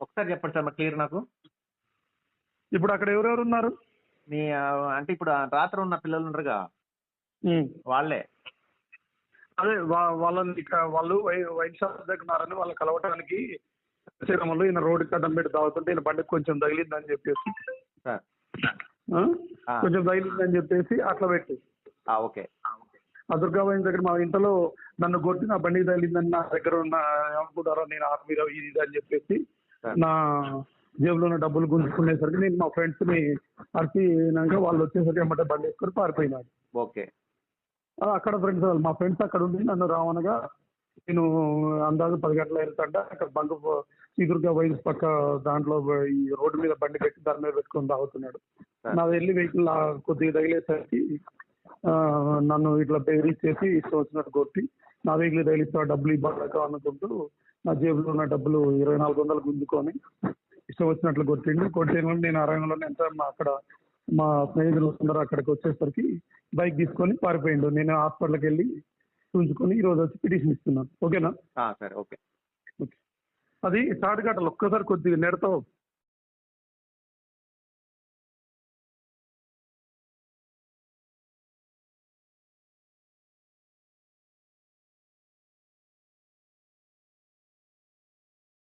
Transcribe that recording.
ఒకసారి చెప్పండి sir clear నాకు. ఇప్పుడు అక్కడ ఎవరెవరు ఉన్నారు? మీ అంటే ఇప్పుడు రాత్రి ఉన్న పిల్లలు ఉన్నారుగా వాళ్ళే. అదే వాళ్ళని వాళ్ళు వైన్ షాప్ దగ్గర ఉన్నారని వాళ్ళు కలవటానికి శ్రీరాములు ఈయన రోడ్డు కడ్డం పెట్టి తాగుతుంటే ఈయన బండికి కొంచెం తగిలిందని చెప్పేసి. కొంచెం తగిలిందని చెప్పేసి అట్లా పెట్టి. ఆ, ఓకే. ఆ దుర్గాబాయి దగ్గర మా ఇంట్లో నన్ను కొట్టి నా బండికి తగిలిందని నా దగ్గర ఉన్న ఏమనుకుంటారో నేను ఆర్మీ ఇది అని చెప్పేసి. నా జేబులో ఉన్న డబ్బులు గుంజుకునేసరికి నేను మా ఫ్రెండ్స్ని అరిచినాక వాళ్ళు వచ్చేసరికి ఏమంటే బండి వేసుకొని పారిపోయినాడు ఓకే. అక్కడ ఫ్రెండ్స్ వాళ్ళు మా ఫ్రెండ్స్ అక్కడ ఉండి నన్ను రావనగా నేను అందాజు పది గంటల వెళ్తాంట అక్కడ బంక్ శ్రీదుర్గా వైద్య పక్క దాంట్లో ఈ రోడ్డు మీద బండి పెట్టి దాని మీద పెట్టుకొని తాగుతున్నాడు. నాది వెళ్ళి వెహికల్ కొద్దిగా తగిలేసరికి నన్ను ఇట్లా బెదిరించేసి ఇష్టం వచ్చినట్టు కొట్టి నా వెహికల్ తగిలిస్తా డబ్బులు ఇవ్వక అనుకుంటూ నా జేబులో ఉన్న డబ్బులు ఇరవై నాలుగు వందలు గుంజుకొని ఇష్టం వచ్చినట్లు కొట్టిండు. కొట్టిన నేను ఆ రంగంలో ఎంత మా అక్కడ మా స్నేహితులు అందరూ అక్కడికి వచ్చేసరికి బైక్ తీసుకొని పారిపోయిండు. నేను హాస్పిటల్కి వెళ్ళి చూంచుకొని ఈ రోజు వచ్చి పిటిషన్ ఇస్తున్నాను. ఓకేనా? సరే ఓకే. అది తాటిఘాటలు ఒక్కసారి కొద్దిగా నెడతావు.